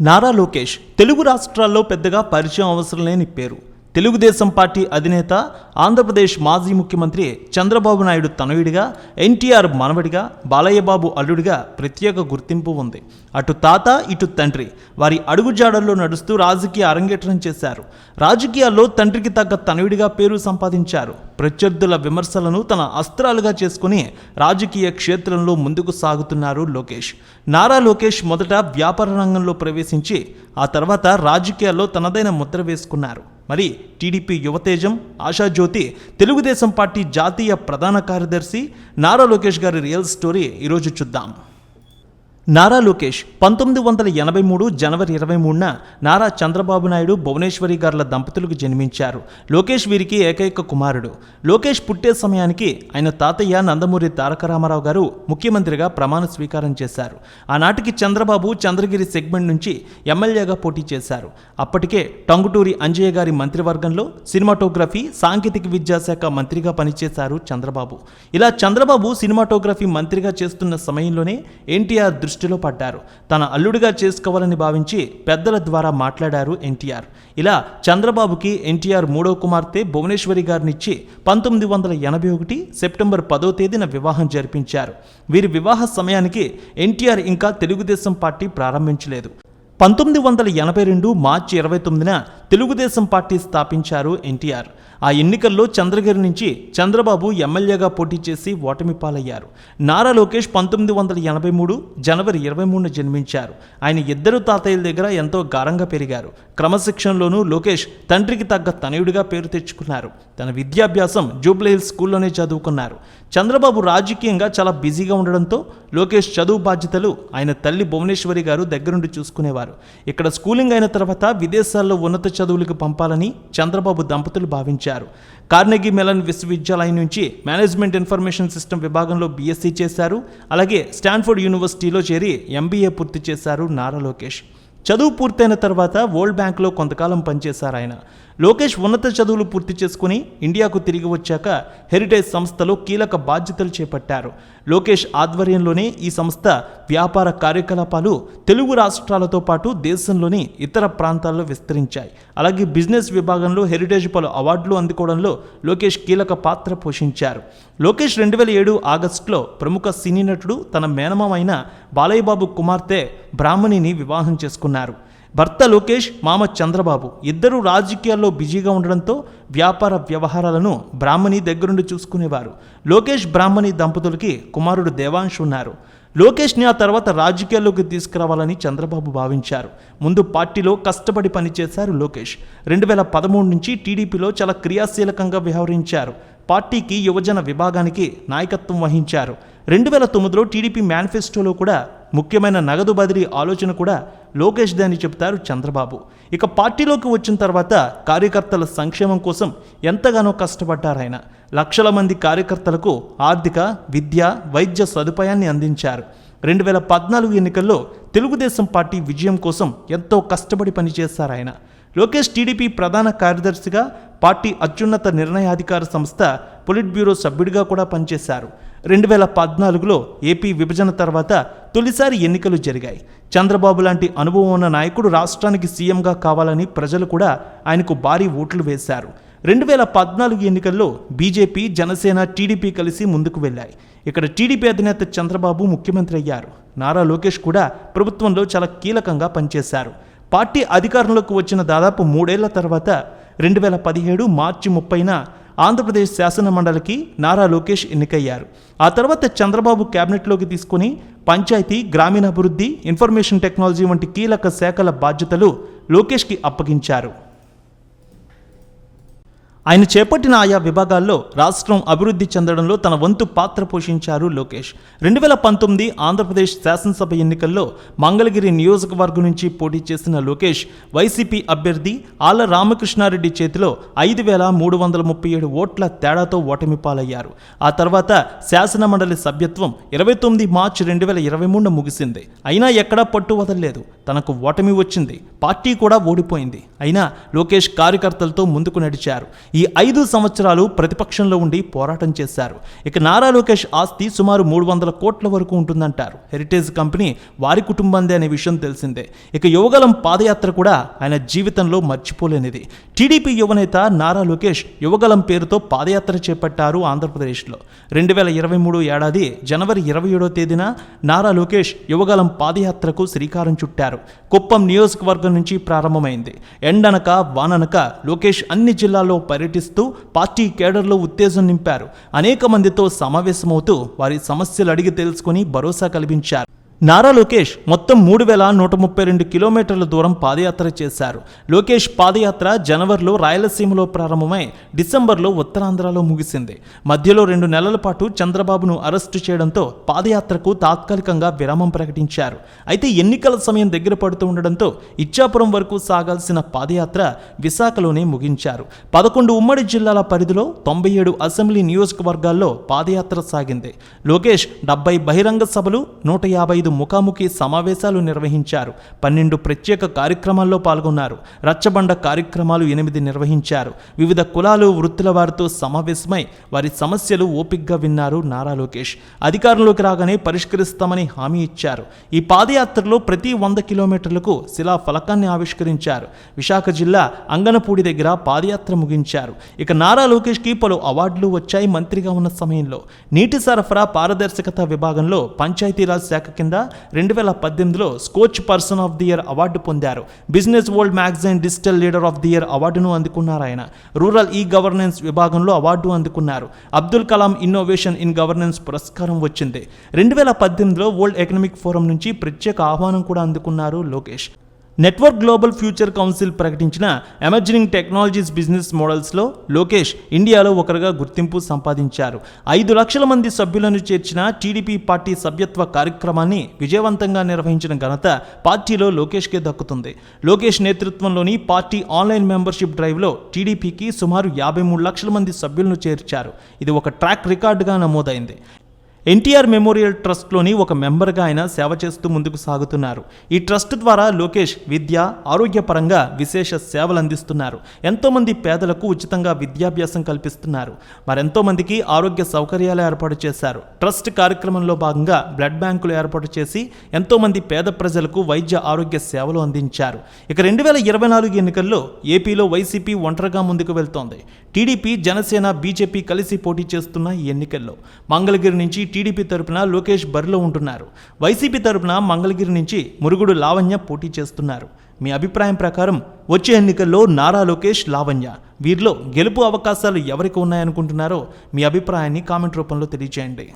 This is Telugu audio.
నారా లోకేష్ తెలుగు రాష్ట్రాల్లో పెద్దగా పరిచయం అవసరం లేని పేరు. తెలుగుదేశం పార్టీ అధినేత ఆంధ్రప్రదేశ్ మాజీ ముఖ్యమంత్రి చంద్రబాబు నాయుడు తనయుడిగా ఎన్టీఆర్ మనవడిగా బాలయ్యబాబు అల్లుడిగా ప్రత్యేక గుర్తింపు ఉంది. అటు తాత ఇటు తండ్రి వారి అడుగుజాడల్లో నడుస్తూ రాజకీయ అరంగేట్రం చేశారు. రాజకీయాల్లో తండ్రికి తగ్గ తనయుడిగా పేరు సంపాదించారు. ప్రత్యర్థుల విమర్శలను తన అస్త్రాలుగా చేసుకుని రాజకీయ క్షేత్రంలో ముందుకు సాగుతున్నారు లోకేష్. నారా లోకేష్ మొదట వ్యాపార రంగంలో ప్రవేశించి ఆ తర్వాత రాజకీయాల్లో తనదైన ముద్ర వేసుకున్నారు. మరి టీడీపీ యువతేజం ఆశాజ్యోతి తెలుగుదేశం పార్టీ జాతీయ ప్రధాన కార్యదర్శి నారా లోకేష్ గారి రియల్ స్టోరీ ఈరోజు చూద్దాం. నారా లోకేష్ పంతొమ్మిది వందల ఎనభై మూడు జనవరి ఇరవై మూడున నారా చంద్రబాబు నాయుడు భువనేశ్వరి గారుల దంపతులకు జన్మించారు. లోకేష్ వీరికి ఏకైక కుమారుడు. లోకేష్ పుట్టే సమయానికి ఆయన తాతయ్య నందమూరి తారక రామారావు గారు ముఖ్యమంత్రిగా ప్రమాణ స్వీకారం చేశారు. ఆనాటికి చంద్రబాబు చంద్రగిరి సెగ్మెంట్ నుంచి ఎమ్మెల్యేగా పోటీ చేశారు. అప్పటికే టంగుటూరి అంజయ్య గారి మంత్రివర్గంలో సినిమాటోగ్రఫీ సాంకేతిక విద్యాశాఖ మంత్రిగా పనిచేశారు చంద్రబాబు. ఇలా చంద్రబాబు సినిమాటోగ్రఫీ మంత్రిగా చేస్తున్న సమయంలోనే ఎన్టీఆర్ దృష్టి దృష్టిలో పడ్డారు. తన అల్లుడిగా చేసుకోవాలని భావించి పెద్దల ద్వారా మాట్లాడారు ఎన్టీఆర్. ఇలా చంద్రబాబుకి ఎన్టీఆర్ మూడో కుమార్తె భువనేశ్వరి గారినిచ్చి పంతొమ్మిది వందల ఎనభై ఒకటి సెప్టెంబర్ పదో తేదీన వివాహం జరిపించారు. వీరి వివాహ సమయానికి ఎన్టీఆర్ ఇంకా తెలుగుదేశం పార్టీ ప్రారంభించలేదు. పంతొమ్మిది వందల ఎనభై రెండు మార్చి ఇరవై తొమ్మిదిన తెలుగుదేశం పార్టీ స్థాపించారు ఎన్టీఆర్. ఆ ఎన్నికల్లో చంద్రగిరి నుంచి చంద్రబాబు ఎమ్మెల్యేగా పోటీ చేసి ఓటమి పాలయ్యారు. నారా లోకేష్ పంతొమ్మిది వందల ఎనభై మూడు జనవరి ఇరవై మూడున జన్మించారు. ఆయన ఇద్దరు తాతయ్యల దగ్గర ఎంతో గారంగా పెరిగారు. క్రమశిక్షణలోనూ లోకేష్ తండ్రికి తగ్గ తనయుడిగా పేరు తెచ్చుకున్నారు. తన విద్యాభ్యాసం జూబ్లీహిల్స్ స్కూల్లోనే చదువుకున్నారు. చంద్రబాబు రాజకీయంగా చాలా బిజీగా ఉండడంతో లోకేష్ చదువు బాధ్యతలు ఆయన తల్లి భువనేశ్వరి గారు దగ్గరుండి చూసుకునేవారు. ఇక్కడ స్కూలింగ్ అయిన తర్వాత విదేశాల్లో ఉన్నత చదువులకు పంపాలని చంద్రబాబు దంపతులు భావించారు. కార్నెగీ మెలన్ విశ్వవిద్యాలయం నుంచి మేనేజ్మెంట్ ఇన్ఫర్మేషన్ సిస్టమ్ విభాగంలో బీఎస్సీ చేశారు. అలాగే స్టాన్ఫోర్డ్ యూనివర్సిటీలో చేరి ఎంబీఏ పూర్తి చేశారు నారా లోకేష్. చదువు పూర్తయిన తర్వాత వరల్డ్ బ్యాంక్లో కొంతకాలం పనిచేశారు ఆయన. లోకేష్ ఉన్నత చదువులు పూర్తి చేసుకుని ఇండియాకు తిరిగి వచ్చాక హెరిటేజ్ సంస్థలో కీలక బాధ్యతలు చేపట్టారు. లోకేష్ ఆధ్వర్యంలోనే ఈ సంస్థ వ్యాపార కార్యకలాపాలు తెలుగు రాష్ట్రాలతో పాటు దేశంలోని ఇతర ప్రాంతాల్లో విస్తరించాయి. అలాగే బిజినెస్ విభాగంలో హెరిటేజ్ పలు అవార్డులు అందుకోవడంలో లోకేష్ కీలక పాత్ర పోషించారు. లోకేష్ రెండు వేల ఏడు ఆగస్టులో ప్రముఖ సినీ నటుడు తన మేనమామైన బాలయ్యబాబు కుమార్తె బ్రాహ్మణిని వివాహం చేసుకున్నారు భర్త లోకేష్ మామ చంద్రబాబు ఇద్దరూ రాజకీయాల్లో బిజీగా ఉండడంతో వ్యాపార వ్యవహారాలను బ్రాహ్మణి దగ్గరుండి చూసుకునేవారు. లోకేష్ బ్రాహ్మణి దంపతులకి కుమారుడు దేవాంశ్ ఉన్నారు. లోకేష్ని ఆ తర్వాత రాజకీయాల్లోకి తీసుకురావాలని చంద్రబాబు భావించారు. ముందు పార్టీలో కష్టపడి పనిచేశారు లోకేష్. రెండు వేల పదమూడు నుంచి టీడీపీలో చాలా క్రియాశీలకంగా వ్యవహరించారు. పార్టీకి యువజన విభాగానికి నాయకత్వం వహించారు. రెండు వేల తొమ్మిదిలో టీడీపీ మేనిఫెస్టోలో కూడా ముఖ్యమైన నగదు బదిలీ ఆలోచన కూడా లోకేష్ అని చెప్తారు చంద్రబాబు. ఇక పార్టీలోకి వచ్చిన తర్వాత కార్యకర్తల సంక్షేమం కోసం ఎంతగానో కష్టపడ్డారు ఆయన. లక్షల మంది కార్యకర్తలకు ఆర్థిక విద్య వైద్య సదుపాయాన్ని అందించారు. రెండు వేల పద్నాలుగు ఎన్నికల్లో తెలుగుదేశం పార్టీ విజయం కోసం ఎంతో కష్టపడి పనిచేశారు ఆయన. లోకేష్ టీడీపీ ప్రధాన కార్యదర్శిగా పార్టీ అత్యున్నత నిర్ణయాధికార సంస్థ పొలిట్ బ్యూరో సభ్యుడిగా కూడా పనిచేశారు. రెండు వేల పద్నాలుగులో ఏపీ విభజన తర్వాత తొలిసారి ఎన్నికలు జరిగాయి. చంద్రబాబు లాంటి అనుభవం ఉన్న నాయకుడు రాష్ట్రానికి సీఎంగా కావాలని ప్రజలు కూడా ఆయనకు భారీ ఓట్లు వేశారు. రెండు వేల పద్నాలుగు ఎన్నికల్లో బీజేపీ జనసేన టీడీపీ కలిసి ముందుకు వెళ్ళాయి. ఇక్కడ టీడీపీ అధినేత చంద్రబాబు ముఖ్యమంత్రి అయ్యారు. నారా లోకేష్ కూడా ప్రభుత్వంలో చాలా కీలకంగా పనిచేశారు. పార్టీ అధికారంలోకి వచ్చిన దాదాపు మూడేళ్ళ తర్వాత రెండు వేల పదిహేడు మార్చి ముప్పైన ఆంధ్రప్రదేశ్ శాసన మండలికి నారా లోకేష్ ఎన్నికయ్యారు. ఆ తర్వాత చంద్రబాబు కేబినెట్లోకి తీసుకుని పంచాయతీ గ్రామీణాభివృద్ధి ఇన్ఫర్మేషన్ టెక్నాలజీ వంటి కీలక శాఖల బాధ్యతలు లోకేష్కి అప్పగించారు. ఆయన చేపట్టిన ఆయా విభాగాల్లో రాష్ట్రం అభివృద్ధి చెందడంలో తన వంతు పాత్ర పోషించారు లోకేష్. రెండు వేల పంతొమ్మిది ఆంధ్రప్రదేశ్ శాసనసభ ఎన్నికల్లో మంగళగిరి నియోజకవర్గం నుంచి పోటీ చేసిన లోకేష్ వైసీపీ అభ్యర్థి ఆళ్ళ రామకృష్ణారెడ్డి చేతిలో ఐదు వేల మూడు వందల ముప్పై ఏడు ఓట్ల తేడాతో ఓటమి పాలయ్యారు. ఆ తర్వాత శాసన మండలి సభ్యత్వం ఇరవై తొమ్మిది మార్చి రెండు వేల ఇరవై మూడున ముగిసింది. అయినా ఎక్కడా పట్టు వదలలేదు. తనకు ఓటమి వచ్చింది. పార్టీ కూడా ఓడిపోయింది. అయినా లోకేష్ కార్యకర్తలతో ముందుకు నడిచారు. ఈ ఐదు సంవత్సరాలు ప్రతిపక్షంలో ఉండి పోరాటం చేశారు. ఇక నారా లోకేష్ ఆస్తి సుమారు మూడు వందల కోట్ల వరకు ఉంటుందంటారు. హెరిటేజ్ కంపెనీ వారి కుటుంబందే అనే విషయం తెలిసిందే. ఇక యువగలం పాదయాత్ర కూడా ఆయన జీవితంలో మర్చిపోలేనిది. టీడీపీ యువనేత నారా లోకేష్ యువగలం పేరుతో పాదయాత్ర చేపట్టారు ఆంధ్రప్రదేశ్లో. రెండు వేల ఇరవై మూడు ఏడాది జనవరి ఇరవై ఏడో తేదీన నారా లోకేష్ యువగలం పాదయాత్రకు శ్రీకారం చుట్టారు. కుప్పం నియోజకవర్గం నుంచి ప్రారంభమైంది. ఎండనక వాననక లోకేష్ అన్ని జిల్లాల్లో పర్యటిస్తూ పార్టీ కేడర్లో ఉత్తేజం నింపారు. అనేక మందితో సమావేశమవుతూ వారి సమస్యలు అడిగి తెలుసుకుని భరోసా కల్పించారు. నారా లోకేష్ మొత్తం మూడు వేల నూట ముప్పై రెండు కిలోమీటర్ల దూరం పాదయాత్ర చేశారు. లోకేష్ పాదయాత్ర జనవరిలో రాయలసీమలో ప్రారంభమై డిసెంబర్లో ఉత్తరాంధ్రలో ముగిసింది. మధ్యలో రెండు నెలల పాటు చంద్రబాబును అరెస్టు చేయడంతో పాదయాత్రకు తాత్కాలికంగా విరామం ప్రకటించారు. అయితే ఎన్నికల సమయం దగ్గర పడుతూ ఉండడంతో ఇచ్చాపురం వరకు సాగాల్సిన పాదయాత్ర విశాఖలోనే ముగించారు. పదకొండు ఉమ్మడి జిల్లాల పరిధిలో తొంభై ఏడు అసెంబ్లీ నియోజకవర్గాల్లో పాదయాత్ర సాగింది. లోకేష్ డెబ్బై బహిరంగ సభలు నూట యాభై ఐదు ముఖాముఖి సమావేశాలు నిర్వహించారు. పన్నెండు ప్రత్యేక కార్యక్రమాల్లో పాల్గొన్నారు. రచ్చబండ కార్యక్రమాలు ఎనిమిది నిర్వహించారు. వివిధ కులాలు వృత్తుల వారితో సమావేశమై వారి సమస్యలు ఓపిగ్గా విన్నారు నారా లోకేష్. అధికారంలోకి రాగానే పరిష్కరిస్తామని హామీ ఇచ్చారు. ఈ పాదయాత్రలో ప్రతి వంద కిలోమీటర్లకు శిలా ఫలకాన్ని ఆవిష్కరించారు. విశాఖ జిల్లా అంగనపూడి దగ్గర పాదయాత్ర ముగించారు. ఇక నారా లోకేష్కి పలు అవార్డులు వచ్చాయి మంత్రిగా ఉన్న సమయంలో. నీటి సరఫరా పారదర్శకత విభాగంలో పంచాయతీరాజ్ శాఖ కింద రెండు వేల పద్దెనిమిదిలో Skoch person of the year award పొందారు. Business world magazine digital leader of the year అవార్డును అందుకున్నారు ఆయన. రూరల్ ఈ గవర్నెన్స్ విభాగంలో అవార్డు అందుకున్నారు. Abdul Kalam innovation in governance పురస్కారం వచ్చింది. రెండు వేల పద్దెనిమిదిలో వరల్డ్ ఎకనామిక్ ఫోరం నుంచి ప్రత్యేక ఆహ్వానం కూడా అందుకున్నారు Lokesh. Network global future council ప్రకటించిన ఎమర్జింగ్ టెక్నాలజీస్ బిజినెస్ మోడల్స్లో లోకేష్ ఇండియాలో ఒకరుగా గుర్తింపు సంపాదించారు. ఐదు లక్షల మంది సభ్యులను చేర్చిన టీడీపీ పార్టీ సభ్యత్వ కార్యక్రమాన్ని విజయవంతంగా నిర్వహించిన ఘనత పార్టీలో లోకేష్కే దక్కుతుంది. లోకేష్ నేతృత్వంలోని పార్టీ ఆన్లైన్ మెంబర్షిప్ డ్రైవ్లో టీడీపీకి సుమారు యాభై మూడు లక్షల మంది సభ్యులను చేర్చారు. ఇది ఒక ట్రాక్ రికార్డుగా నమోదైంది. ఎన్టీఆర్ మెమోరియల్ ట్రస్ట్లోని ఒక మెంబర్గా ఆయన సేవ చేస్తూ ముందుకు సాగుతున్నారు. ఈ ట్రస్ట్ ద్వారా లోకేష్ విద్య ఆరోగ్యపరంగా విశేష సేవలు అందిస్తున్నారు. ఎంతోమంది పేదలకు ఉచితంగా విద్యాభ్యాసం కల్పిస్తున్నారు. మరెంతోమందికి ఆరోగ్య సౌకర్యాలు ఏర్పాటు చేశారు. ట్రస్ట్ కార్యక్రమంలో భాగంగా బ్లడ్ బ్యాంకులు ఏర్పాటు చేసి ఎంతోమంది పేద ప్రజలకు వైద్య ఆరోగ్య సేవలు అందించారు. ఇక రెండు వేల ఇరవై నాలుగు ఎన్నికల్లో ఏపీలో వైసీపీ ఒంటరిగా ముందుకు వెళ్తోంది. టీడీపీ జనసేన బీజేపీ కలిసి పోటీ చేస్తున్న ఈ ఎన్నికల్లో మంగళగిరి నుంచి టీడీపీ తరపున లోకేష్ బరిలో ఉంటున్నారు. వైసీపీ తరపున మంగళగిరి నుంచి మురుగుడు లావణ్య పోటీ చేస్తున్నారు. మీ అభిప్రాయం ప్రకారం వచ్చే ఎన్నికల్లో నారా లోకేష్ లావణ్య వీరిలో గెలుపు అవకాశాలు ఎవరికి ఉన్నాయనుకుంటున్నారో మీ అభిప్రాయాన్ని కామెంట్ రూపంలో తెలియజేయండి